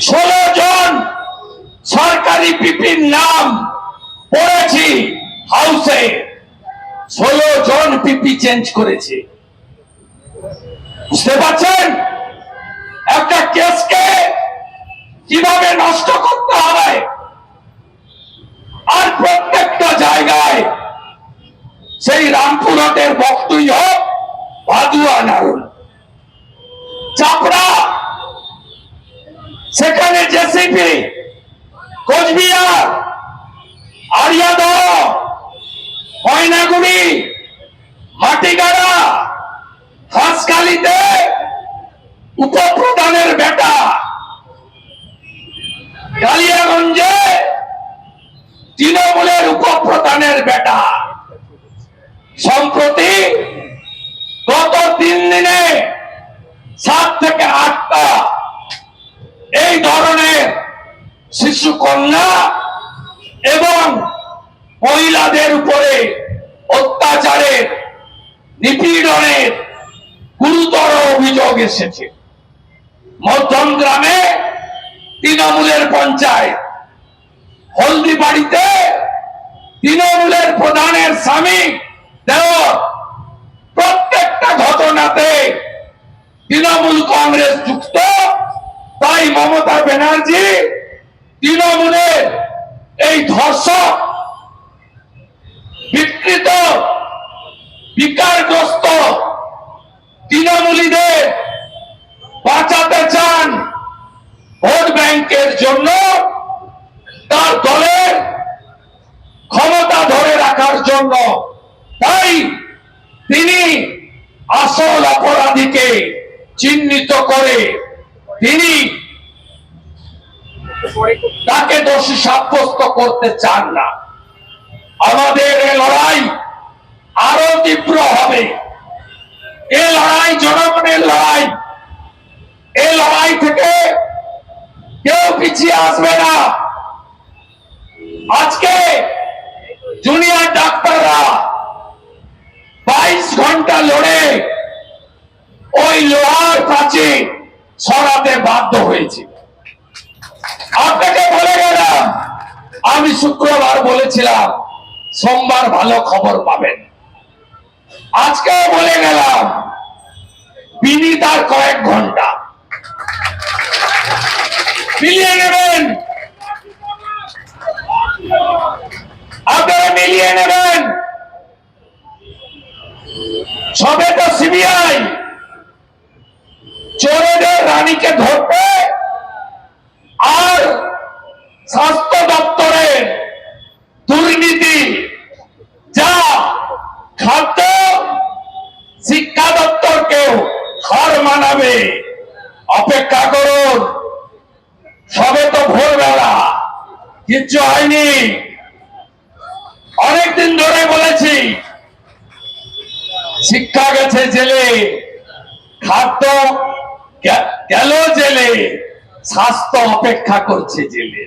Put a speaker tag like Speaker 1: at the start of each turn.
Speaker 1: ষোলো জন সরকারি পিপির নাম পড়েছি হাউসে। ষোলো জন পিপি চেঞ্জ করেছে। বুঝতে পারছেন? একটা কেসকে কীভাবে নষ্ট করতে হয় আর প্রত্যেকটা জায়গায় সেই রামপুরহাটের বক্তই হোক ভাদুয়া নারুল। জেসিপি কোচবিহার আরিয়াদহ ময়নাগুড়ি মাটিগাড়া হাঁসখালিতে উপপ্রধানের বেটা। কালিয়াগঞ্জে তৃণমূলের উপপ্রধানের বেটা। সম্প্রতি শিশু কন্যা এবং মহিলাদের উপরে অত্যাচারের, নিপীড়নের গুরুতর অভিযোগ এসেছে। মধ্যম গ্রামে তৃণমূলের পঞ্চায়েত। হলদিবাড়িতে তৃণমূলের প্রধানের স্বামী দেওর প্রত্যেকটা ঘটনাতে তৃণমূল কংগ্রেস যুক্ত। তাই মমতা ব্যানার্জি তৃণমূলের এই ধর্ষক বিকৃত, বিকারগ্রস্ত তৃণমূলীদের বাঁচাতে চান ভোট ব্যাংকের জন্য তার দলের ক্ষমতা ধরে রাখার জন্য। তাই তিনি আসল অপরাধীকে চিহ্নিত করে তিনি তাকে দোষী সাব্যস্ত করতে চান না। আমাদের এ লড়াই আরও তীব্র হবে। এ লড়াই, জনগণের লড়াই, এ লড়াই থেকে কেউ পিছিয়ে আসবে না। আজকে জুনিয়র ডাক্তাররা বাইশ ঘণ্টা লড়ে ওই লোহার প্রাচীর সরাতে বাধ্য হয়েছে। আপনাকে বলে গেলাম। আমি শুক্রবার বলেছিলাম, সোমবার ভালো খবর পাবেন। আজকে বলে গেলাম বিনিতার কয়েক ঘণ্টা। মিলিয়ে নেবেন। আপনারা মিলিয়ে নেবেন। সবে তো সিবিআই। চোরেদের রানীকে ধরতে স্বাস্থ্য দপ্তরের দুর্নীতি, যা খাদ্য শিক্ষা দপ্তরকেও হার মানাবে। অপেক্ষা করুন, সবে তো ভোরবেলা, কিচ্ছু হয়নি। অনেকদিন ধরে বলেছি, শিক্ষা গেছে জেলে, খাদ্য গেল জেলে। স্বাস্থ্য অপেক্ষা করছে জেলে